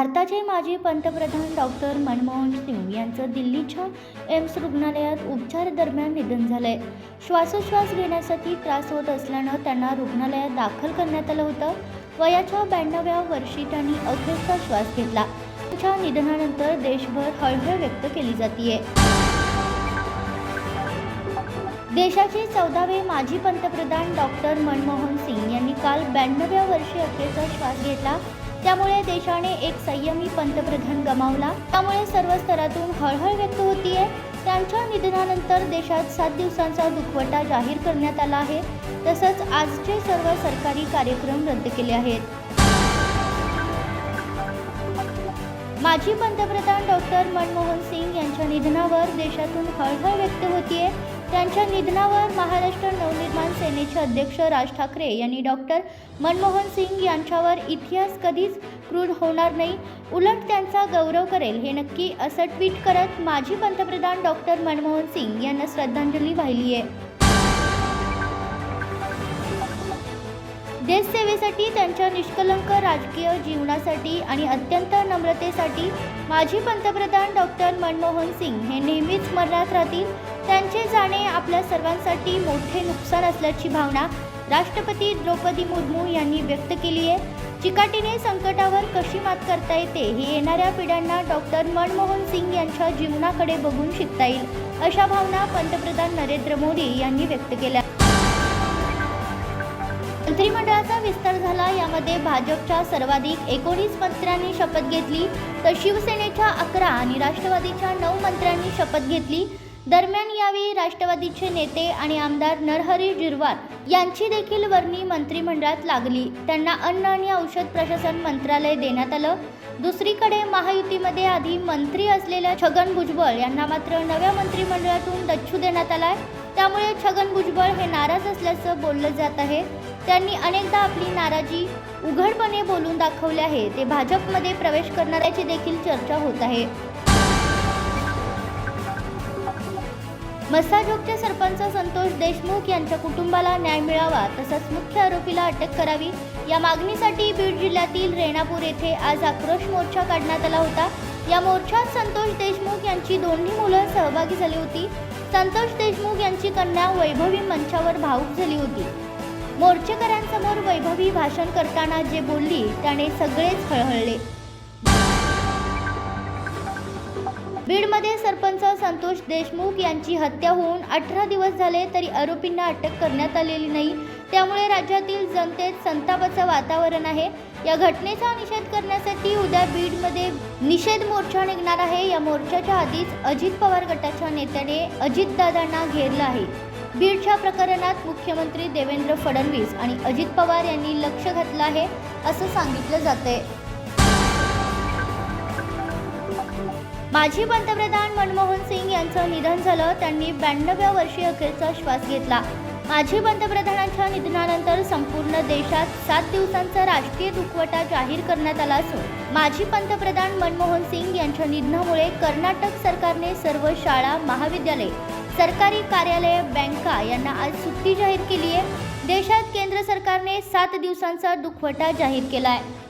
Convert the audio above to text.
भारताचे माजी पंतप्रधान डॉक्टर मनमोहन सिंग यांचं दिल्लीच्या एम्स रुग्णालयात उपचार दरम्यान निधन झालंय. श्वासोश्वास घेण्यासाठी त्रास होत असल्यानं त्यांना रुग्णालयात दाखल करण्यात आलं होतं. वयाच्या ब्याण्णव्या वर्षी त्यांनी अखेरचा श्वास घेतला. त्यांच्या निधनानंतर देशभर हळहळ व्यक्त केली जातीये. देशाचे चौदावे माजी पंतप्रधान डॉक्टर मनमोहन सिंग यांनी काल ब्याण्णव्या वर्षी अखेरचा श्वास घेतला. त्यामुळे देशाने एक संयमी पंतप्रधान गमावला. त्यामुळे सर्व स्तरातून हळहळ व्यक्त होतीये. त्यांच्या निधनानंतर देशात सात दिवसांचा दुखवटा जाहीर करण्यात आला आहे. तसंच आजचे सर्व सरकारी कार्यक्रम रद्द केले आहेत. माजी पंतप्रधान डॉक्टर मनमोहन सिंग यांच्या निधनावर देशातून हळहळ व्यक्त होतीये. त्यांच्या निधनावर महाराष्ट्र नवनिर्माण सेनेचे अध्यक्ष राज ठाकरे यांनी डॉक्टर मनमोहन सिंग यांच्यावर इतिहास कधीच क्रूर होणार नाही. उलट त्यांचा गौरव करेल हे नक्की असं ट्विट करत माजी पंतप्रधान डॉक्टर मनमोहन सिंग यांना श्रद्धांजली वाहिली आहे देशसेवेसाठी त्यांच्या निष्कलंक राजकीय जीवनासाठी आणि अत्यंत नम्रतेसाठी माजी पंतप्रधान डॉक्टर मनमोहन सिंग हे नेहमीच स्मरणात राहतील. त्यांचे जाणे आपल्या सर्वांसाठी मोठे नुकसान असल्याची भावना राष्ट्रपती द्रौपदी मुर्मू यांनी व्यक्त केली आहे. चिकाटीने संकटावर कशी मात करता येते हे येणाऱ्या पिढ्यांना डॉक्टर मनमोहन सिंग यांच्या जीवनाकडे बघून शिकता येईल अशा भावना पंतप्रधान नरेंद्र मोदी यांनी व्यक्त केल्या. मंत्रिमंडळाचा विस्तार झाला यामध्ये भाजपच्या सर्वाधिक एकोणीस मंत्र्यांनी शपथ घेतली तर शिवसेनेच्या अकरा आणि राष्ट्रवादीच्या नऊ मंत्र्यांनी शपथ घेतली दरम्यान यावेळी राष्ट्रवादीचे नेते आणि आमदार नरहरी जिरवार यांची देखील वर्णी मंत्रिमंडळात लागली. त्यांना अन्न आणि औषध प्रशासन मंत्रालय देण्यात आलं. दुसरीकडे महायुतीमध्ये आधी मंत्री असलेल्या छगन भुजबळ यांना मात्र नव्या मंत्रिमंडळातून दच्छू देण्यात आलाय. त्यामुळे छगन भुजबळ हे नाराज असल्याचं बोललं जात आहे. त्यांनी अनेकदा आपली नाराजी उघडपणे बोलून दाखवले आहे. ते भाजपमध्ये प्रवेश करणाऱ्याची देखील चर्चा होत आहे. मस्साजोगचे सरपंच संतोष देशमुख यांच्या कुटुंबाला न्याय मिळावा तसंच मुख्य आरोपीला अटक करावी. या मागणीसाठी बीड जिल्ह्यातील रेणापूर येथे आज आक्रोश मोर्चा काढण्यात आला होता. या मोर्चात संतोष देशमुख यांची दोन्ही मुलं सहभागी झाली होती. संतोष देशमुख यांची कन्या वैभवी मंचावर भावूक झाली होती. मोर्चेकऱ्यांसमोर वैभवी भाषण करताना जे बोलली त्याने सगळेच हळहळले. बीडमध्ये सरपंच संतोष देशमुख यांची हत्या होऊन अठरा दिवस झाले तरी आरोपींना अटक करण्यात आलेली नाही. त्यामुळे राज्यातील जनतेत संतापाचं वातावरण आहे. या घटनेचा निषेध करण्यासाठी उद्या बीडमध्ये निषेध मोर्चा निघणार आहे. या मोर्चाच्या आधीच अजित पवार गटाच्या नेत्याने अजितदादांना घेरलं आहे. बीडच्या प्रकरणात मुख्यमंत्री देवेंद्र फडणवीस आणि अजित पवार यांनी लक्ष घातलं आहे असं सांगितलं जातंय. माजी पंतप्रधान मनमोहन सिंग यांचं निधन झालं त्यांनी ब्याण्णव्या वर्षी अखेरचा श्वास घेतला. माजी पंतप्रधानांच्या निधनानंतर संपूर्ण देशात सात दिवसांचा राजकीय दुखवटा जाहीर करण्यात आला असून माजी पंतप्रधान मनमोहन सिंग यांच्या निधनामुळे कर्नाटक सरकारने सर्व शाळा महाविद्यालय सरकारी कार्यालय बँका यांना आज सुट्टी जाहीर केली आहे देशात केंद्र सरकारने सात दिवसांचा दुखवटा जाहीर केला आहे